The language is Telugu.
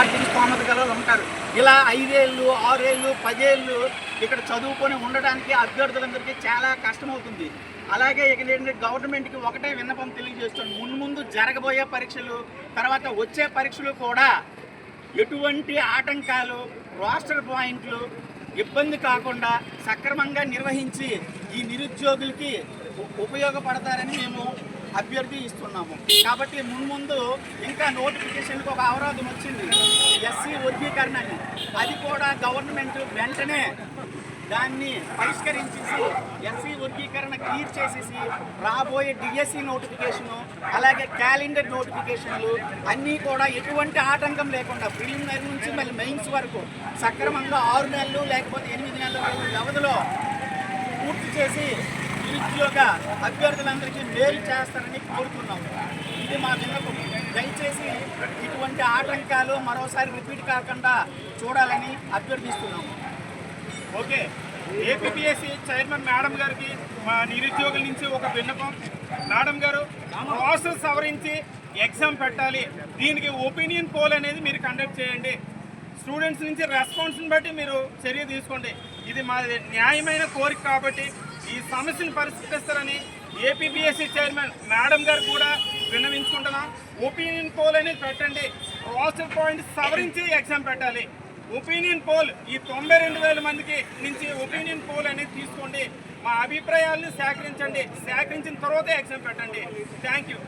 ఆర్థిక స్తోమత గల ఉంటారు. ఇలా ఐదేళ్ళు ఆరేళ్ళు పదేళ్ళు ఇక్కడ చదువుకొని ఉండడానికి అభ్యర్థులందరికీ చాలా కష్టమవుతుంది. అలాగే ఇక్కడ ఏంటంటే గవర్నమెంట్కి ఒకటే విన్నపం తెలియజేస్తుంది ముందు ముందు జరగబోయే పరీక్షలు తర్వాత వచ్చే పరీక్షలు కూడా ఎటువంటి ఆటంకాలు రోస్టర్ పాయింట్లు ఇబ్బంది కాకుండా సక్రమంగా నిర్వహించి ఈ నిరుద్యోగులకి ఉపయోగపడతారని మేము అభ్యర్థి ఇస్తున్నాము. కాబట్టి మున్ముందు ఇంకా నోటిఫికేషన్కి ఒక అవరోధం వచ్చింది. ఎస్సీ వర్గీకరణ అని. అది కూడా గవర్నమెంట్ వెంటనే దాన్ని పరిష్కరించేసి ఎస్సీ వర్గీకరణ క్లియర్ చేసేసి రాబోయే డిఎస్సి నోటిఫికేషను అలాగే క్యాలెండర్ నోటిఫికేషన్లు అన్నీ కూడా ఎటువంటి ఆటంకం లేకుండా ప్రిలిమినరీ నుంచి మళ్ళీ మెయిన్స్ వరకు సక్రమంగా ఆరు నెలలు లేకపోతే ఎనిమిది నెలల వ్యవధిలో పూర్తి చేసి నిరుద్యోగ అభ్యర్థులందరికీ మేలు చేస్తారని కోరుతున్నాము. ఇది మా విన్నపం. దయచేసి ఇటువంటి ఆటంకాలు మరోసారి రిపీట్ కాకుండా చూడాలని అభ్యర్థిస్తున్నాము. ఓకే. ఏపీఎస్సి చైర్మన్ మేడం గారికి మా నిరుద్యోగుల నుంచి ఒక విన్నపం. మేడం గారు ప్రాసెస్ సవరించి ఎగ్జామ్ పెట్టాలి. దీనికి ఒపీనియన్ పోల్ అనేది మీరు కండక్ట్ చేయండి. స్టూడెంట్స్ నుంచి రెస్పాన్స్ని బట్టి మీరు చర్య తీసుకోండి. ఇది మా న్యాయమైన కోరిక కాబట్టి ఈ సమస్యను పరిష్కరిస్తారని ఏపీబీఎస్సీ చైర్మన్ మేడం గారు కూడా విన్నవించుకుంటున్నాం. ఒపీనియన్ పోల్ అనేది పెట్టండి. రోస్టర్ పాయింట్ సవరించి ఎగ్జామ్ పెట్టాలి. ఒపీనియన్ పోల్ ఈ తొంభై రెండు వేల మందికి నుంచి ఒపీనియన్ పోల్ అనేది తీసుకోండి. మా అభిప్రాయాలను సేకరించండి. సేకరించిన తర్వాతే ఎగ్జామ్ పెట్టండి. Thank you